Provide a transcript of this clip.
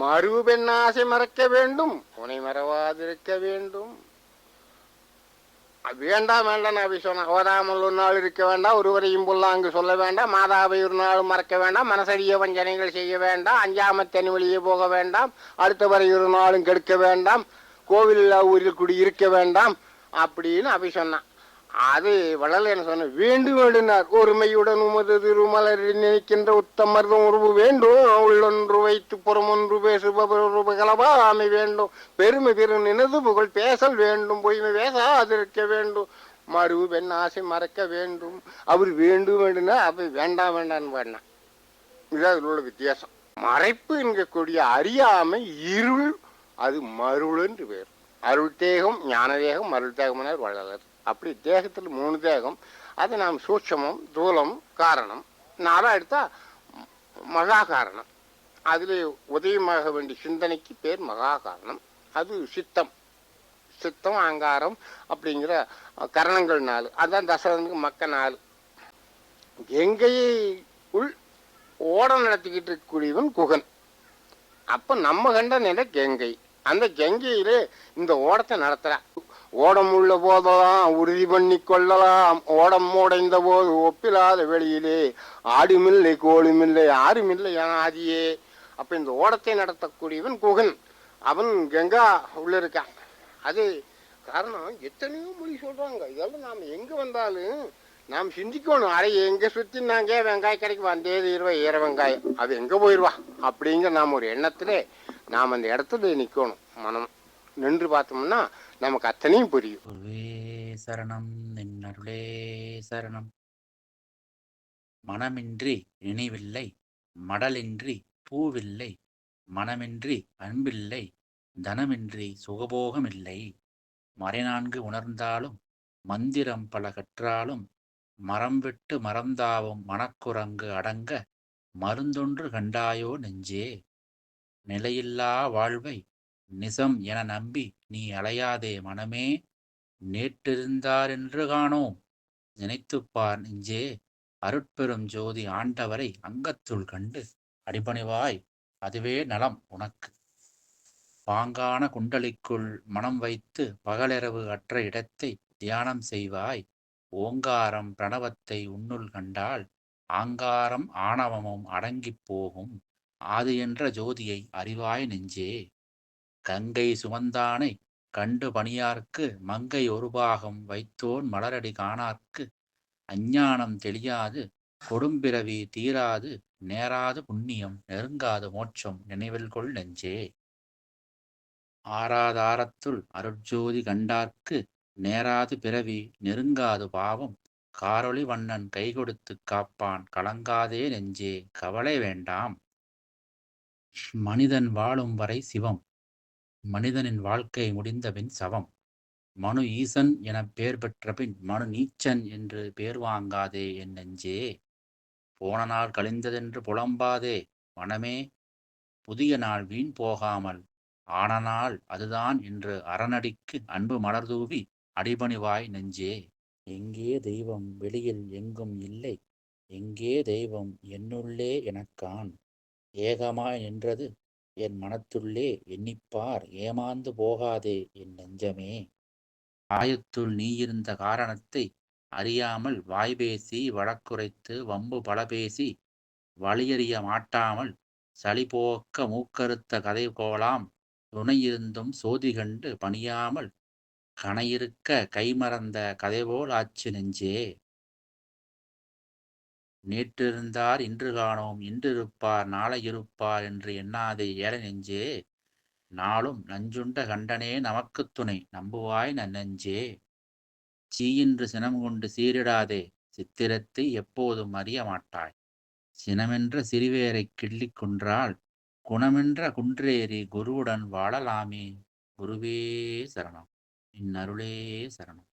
மறு பெண்ணாசை மறக்க வேண்டும் உனை மறவாதிருக்க வேண்டும். அது வேண்டாம் வேண்டாம் நான் சொன்னேன். ஓதாமல் ஒரு நாள் இருக்க வேண்டாம் ஒருவரையும் புல்லாங்கு சொல்ல வேண்டாம். மாதாவை ஒரு நாள் மறக்க வேண்டாம். மனசரிய வஞ்சனைகள் செய்ய வேண்டாம். அஞ்சாமத்தனி வழியே போக வேண்டாம். அடுத்தவரை ஒரு நாளும் கெடுக்க வேண்டாம். கோவில் ஊரில் குடி இருக்க வேண்டாம். அப்படின்னு அபி சொன்னான். அது வள்ளல் என்ன சொன்ன வேண்டும் வேண்டுனா ஒருமையுடன் உமது திருமலர் நினைக்கின்ற உத்தமர்தம் உருவு வேண்டும். உள்ளொன்று வைத்து புறமொன்று பேசுபவர் கலபாமை வேண்டும். பெருமை பெரு நினது புகழ் பேசல் வேண்டும். பொய்மை பேசாதிருக்க வேண்டும். மறு பெண் ஆசை மறக்க வேண்டும். அவர் வேண்டும் வேண்டுனா அவை வேண்டாம் வேண்டாம்னு வேண்டாம் இது அதில் உள்ள வித்தியாசம். மறைப்பு என்கக்கூடிய அறியாமை இருள் அது மருள் என்று பேர். அருள் தேகம் ஞான தேகம் மருள் தேகம்னார் வள்ளலர் அப்படி தேகத்தில் மூணு தேகம் அது நாம் சூட்சமம் தூலம் காரணம். நாளாக எடுத்தா மகா காரணம் அதில் உதயமாக வேண்டிய சிந்தனைக்கு பேர் மகா காரணம் அது சித்தம். சித்தம் அங்காரம் அப்படிங்கிற கரணங்கள் நாலு. அதான் தசரனுக்கு மக்க நாலு. கங்கையை உள் ஓடம் நடத்திக்கிட்டு இருக்கக்கூடியவன் குகன். அப்ப நம்ம கண்ட நிலை கங்கை. அந்த கங்கையிலே இந்த ஓடத்தை நடத்துறான் ஓடம் உள்ள போதெல்லாம் உறுதி பண்ணி கொள்ளலாம். ஓடம் உடைந்த போது ஒப்பிலாத வெளியிலே ஆடுமில்லை கோளுமில்லை ஆறுமில்லை ஆதியே அப்ப இந்த ஓடத்தை நடத்தக்கூடியவன் குகன். அவன் கங்கா உள்ள இருக்கான். அது காரணம் எத்தனையோ மொழி சொல்றாங்க. இதெல்லாம் நாம் எங்க வந்தாலும் நாம் சிந்திக்கணும். அரை எங்க சுத்தினாங்க? வெங்காய கடைக்கு வந்தேது இருவா ஈர வெங்காயம். அது எங்க போயிடுவா அப்படிங்கிற நாம் ஒரு எண்ணத்தில் நாம் அந்த இடத்துல நிற்கணும் மனம் நின்று பார்த்தோம்னா நமக்கு அத்தனையும் புரியும். சரணம் நின்னருளே சரணம். மனமின்றி நினைவில்லை மடலின்றி பூவில்லை மனமின்றி அன்பில்லை தனமின்றி சுகபோகமில்லை. மறைநான்கு உணர்ந்தாலும் மந்திரம் பல கற்றாலும் மரம் விட்டு மறந்தாவும் மனக்குரங்கு அடங்க மருந்தொன்று கண்டாயோ நெஞ்சே. நிலையில்லா வாழ்வை நிசம் என நம்பி நீ அலையாதே மனமே நேற்றிருந்தாரென்று காணோம். நினைத்துப்பார் நெஞ்சே அருட்பெரும் ஜோதி ஆண்டவரை அங்கத்துள் கண்டு அடிபணிவாய் அதுவே நலம் உனக்கு. பாங்கான குண்டலிக்குள் மனம் வைத்து பகலிரவு அற்ற இடத்தை தியானம் செய்வாய். ஓங்காரம் பிரணவத்தை உன்னுள் கண்டால் ஆங்காரம் ஆணவமும் அடங்கிப் போகும். ஆது என்ற ஜோதியை அறிவாய் நெஞ்சே. கங்கை சுமந்தானை கண்டு பணியார்க்கு மங்கை ஒரு பாகம் வைத்தோன் மலரடி காணார்க்கு அஞ்ஞானம் தெளியாது கொடும்பிறவி தீராது நேராது புண்ணியம் நெருங்காது மோட்சம் நினைவில் கொள் நெஞ்சே. ஆராதாரத்துள் அருட்ஜோதி கண்டார்க்கு நேராது பிறவி நெருங்காது பாவம் காரொளி வண்ணன் கை கொடுத்து காப்பான் கலங்காதே நெஞ்சே கவலை வேண்டாம். மனிதன் வாழும் வரை சிவம் மனிதனின் வாழ்க்கை முடிந்தபின் சவம். மனு ஈசன் என பெயர் பெற்ற பின் மனு நீச்சன் என்று பெயர் வாங்காதே என் நெஞ்சே. போன நாள் கழிந்ததென்று புலம்பாதே. மனமே புதிய நாள் வீண் போகாமல். ஆன நாள் அதுதான் என்று அரணடிக்கு அன்பு மலர்தூவி அடிபணிவாய் நெஞ்சே. எங்கே தெய்வம் வெளியில் எங்கும் இல்லை. எங்கே தெய்வம் என்னுள்ளே எனக்கான். ஏகமாய் நின்றது என் மனத்துள்ளே எண்ணிப்பார் ஏமாந்து போகாதே என் நெஞ்சமே. ஆயத்துள் நீயிருந்த காரணத்தை அறியாமல் வாய்பேசி வழக்குரைத்து வம்பு பல பேசி வழியறிய மாட்டாமல் சளிபோக்க மூக்கறுத்த கதை போலாம் துணையிருந்தும் சோதி கண்டு பணியாமல் கணையிருக்க கைமறந்த கதைபோல் ஆச்சு நெஞ்சே. நேற்றிருந்தார் இன்று காணோம். இன்றிருப்பார் நாளை இருப்பார் என்று எண்ணாதே ஏற நெஞ்சே. நாளும் நஞ்சுண்ட கண்டனே நமக்குத் துணை. நம்புவாய் நன்னெஞ்சே சீயின்று சினம் கொண்டு சீரிடாதே. சித்திரத்தை எப்போதும் அறிய மாட்டாய். சினமென்ற சிறுவேரைக் கிள்ளிக் கொன்றால் குணமென்ற குன்றேறி குருவுடன் வாழலாமே. குருவே சரணம். இந்நருளே சரணம்.